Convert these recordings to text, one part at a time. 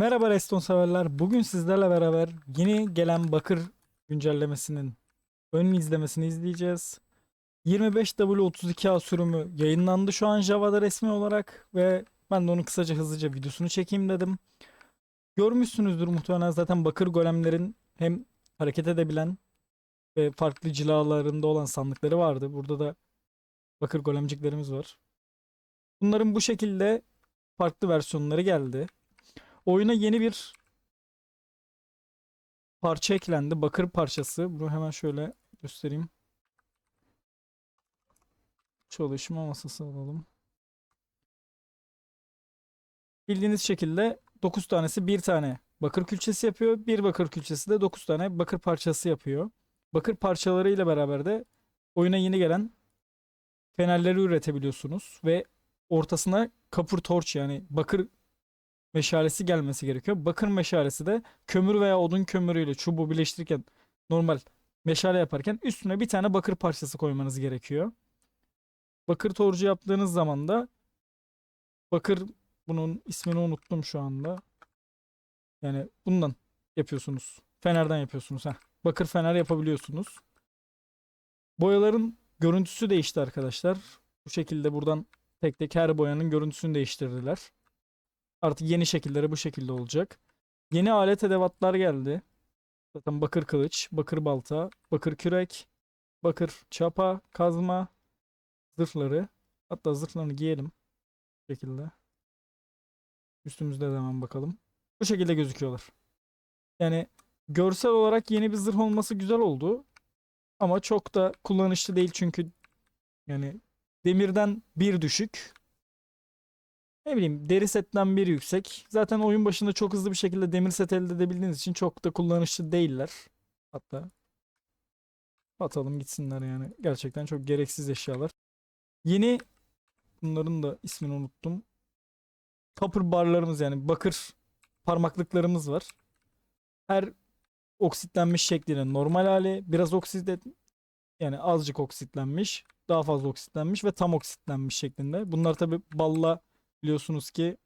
Merhaba Reston severler. Bugün sizlerle beraber yeni gelen Bakır güncellemesinin ön izlemesini izleyeceğiz. 25W32A sürümü yayınlandı şu an Java'da resmi olarak ve ben de onu kısaca hızlıca videosunu çekeyim dedim. Görmüşsünüzdür muhtemelen zaten Bakır golemlerin hem hareket edebilen ve farklı cilalarında olan sandıkları vardı. Burada da Bakır golemciklerimiz var. Bunların bu şekilde farklı versiyonları geldi. Oyuna yeni bir parça eklendi. Bakır parçası. Bunu hemen şöyle göstereyim. Çalışma masası alalım. Bildiğiniz şekilde 9 tanesi bir tane bakır külçesi yapıyor. Bir bakır külçesi de 9 tane bakır parçası yapıyor. Bakır parçalarıyla beraber de oyuna yeni gelen fenerleri üretebiliyorsunuz ve ortasına kapur torç yani bakır meşalesi gelmesi gerekiyor. Bakır meşalesi de kömür veya odun kömürüyle çubuğu birleştirirken normal meşale yaparken üstüne bir tane bakır parçası koymanız gerekiyor. Bakır torcu yaptığınız zaman da bakır bunun ismini unuttum şu anda. Yani bundan yapıyorsunuz. Fenerden yapıyorsunuz. Heh. Bakır fener yapabiliyorsunuz. Boyaların görüntüsü değişti arkadaşlar. Bu şekilde buradan tek tek her boyanın görüntüsünü değiştirdiler. Artık yeni şekilleri bu şekilde olacak. Yeni alet edevatlar geldi. Zaten bakır kılıç, bakır balta, bakır kürek, bakır çapa, kazma, zırhları. Hatta zırhlarını giyelim. Bu şekilde. Üstümüzde de hemen bakalım. Bu şekilde gözüküyorlar. Yani görsel olarak yeni bir zırh olması güzel oldu. Ama çok da kullanışlı değil çünkü yani demirden bir düşük, ne bileyim deri setten bir yüksek. Zaten oyun başında çok hızlı bir şekilde demir set elde edebildiğiniz için çok da kullanışlı değiller. Hatta atalım gitsinler yani. Gerçekten çok gereksiz eşyalar. Yeni bunların da ismini unuttum. Copper barlarımız yani bakır parmaklıklarımız var. Her oksitlenmiş şekline normal hali biraz oksit yani azıcık oksitlenmiş, daha fazla oksitlenmiş ve tam oksitlenmiş şeklinde. Bunlar tabi balla Biliyorsunuz ki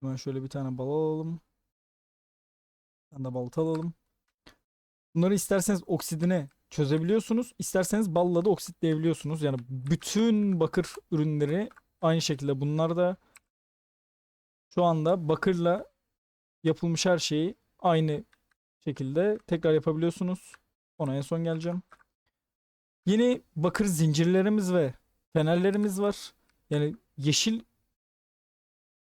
hemen şöyle bir tane bal alalım. Ben de balta alalım. Bunları isterseniz oksidine çözebiliyorsunuz. isterseniz balla da oksitleyebiliyorsunuz. Yani bütün bakır ürünleri aynı şekilde bunlar da şu anda bakırla yapılmış her şeyi aynı şekilde tekrar yapabiliyorsunuz. Ona en son geleceğim. Yeni bakır zincirlerimiz ve fenerlerimiz var. Yani yeşil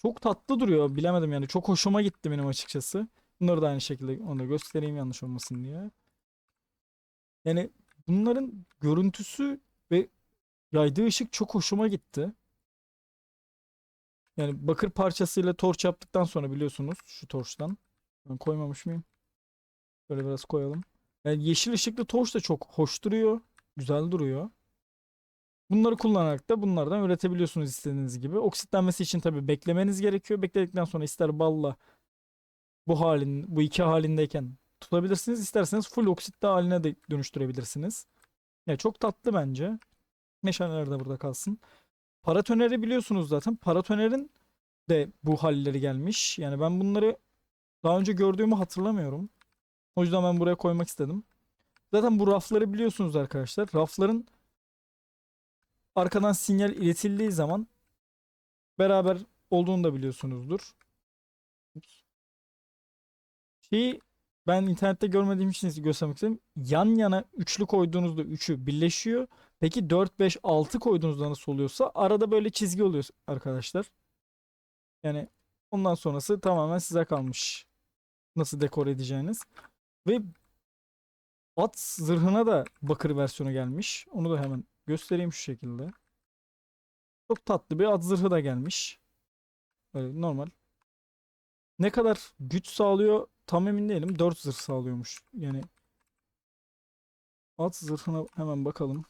çok tatlı duruyor. Bilemedim yani. Çok hoşuma gitti benim açıkçası. Bunları da aynı şekilde onu da göstereyim yanlış olmasın diye. Yani bunların görüntüsü ve yaydığı ışık çok hoşuma gitti. Yani bakır parçasıyla torç yaptıktan sonra biliyorsunuz şu torçtan. Ben koymamış mıyım? Böyle biraz koyalım. Yani yeşil ışıklı torç da çok hoş duruyor. Güzel duruyor. Bunları kullanarak da bunlardan üretebiliyorsunuz istediğiniz gibi. Oksitlenmesi için tabii beklemeniz gerekiyor. Bekledikten sonra ister balla bu halin, bu iki halindeyken tutabilirsiniz. İsterseniz full oksitte haline de dönüştürebilirsiniz. Ya çok tatlı bence. Meşaleler de burada kalsın. Paratoneri biliyorsunuz zaten. Paratonerin de bu halleri gelmiş. Yani ben bunları daha önce gördüğümü hatırlamıyorum. O yüzden ben buraya koymak istedim. Zaten bu rafları biliyorsunuz arkadaşlar. Rafların arkadan sinyal iletildiği zaman beraber olduğunu da biliyorsunuzdur. Şeyi ben internette görmediğim için göstermek istedim. Yan yana üçlü koyduğunuzda üçü birleşiyor. Peki 4, 5, 6 koyduğunuzda nasıl oluyorsa arada böyle çizgi oluyor arkadaşlar. Yani ondan sonrası tamamen size kalmış. Nasıl dekor edeceğiniz. Ve at zırhına da bakır versiyonu gelmiş. Onu da hemen Göstereyim şu şekilde. Çok tatlı bir at zırhı da gelmiş. Böyle normal. Ne kadar güç sağlıyor tam emin değilim. 4 zırh sağlıyormuş. Yani at zırhına hemen bakalım.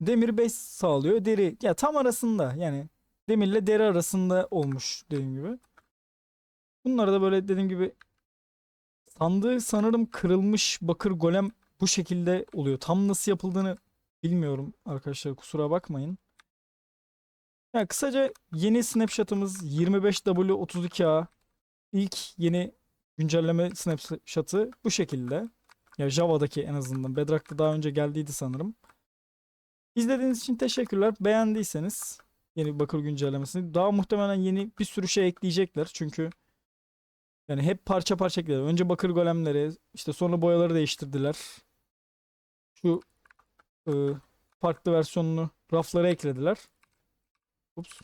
Demir 5 sağlıyor. Deri ya tam arasında yani demirle deri arasında olmuş dediğim gibi. Bunları da böyle dediğim gibi sandığı sanırım kırılmış bakır golem bu şekilde oluyor. Tam nasıl yapıldığını bilmiyorum arkadaşlar kusura bakmayın. Yani kısaca yeni snapshot'ımız 25W32A. İlk yeni güncelleme snapshot'ı bu şekilde. Ya Java'daki en azından. Bedrock'ta daha önce geldiydi sanırım. İzlediğiniz için teşekkürler. Beğendiyseniz yeni bakır güncellemesini daha muhtemelen yeni bir sürü şey ekleyecekler. Çünkü yani hep parça parça eklediler. Önce bakır golemleri, işte sonra boyaları değiştirdiler. Şu e, farklı versiyonunu raflara eklediler. Ups.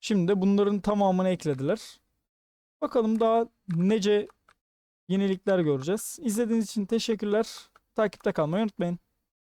Şimdi de bunların tamamını eklediler. Bakalım daha nece yenilikler göreceğiz. İzlediğiniz için teşekkürler. Takipte kalmayı unutmayın.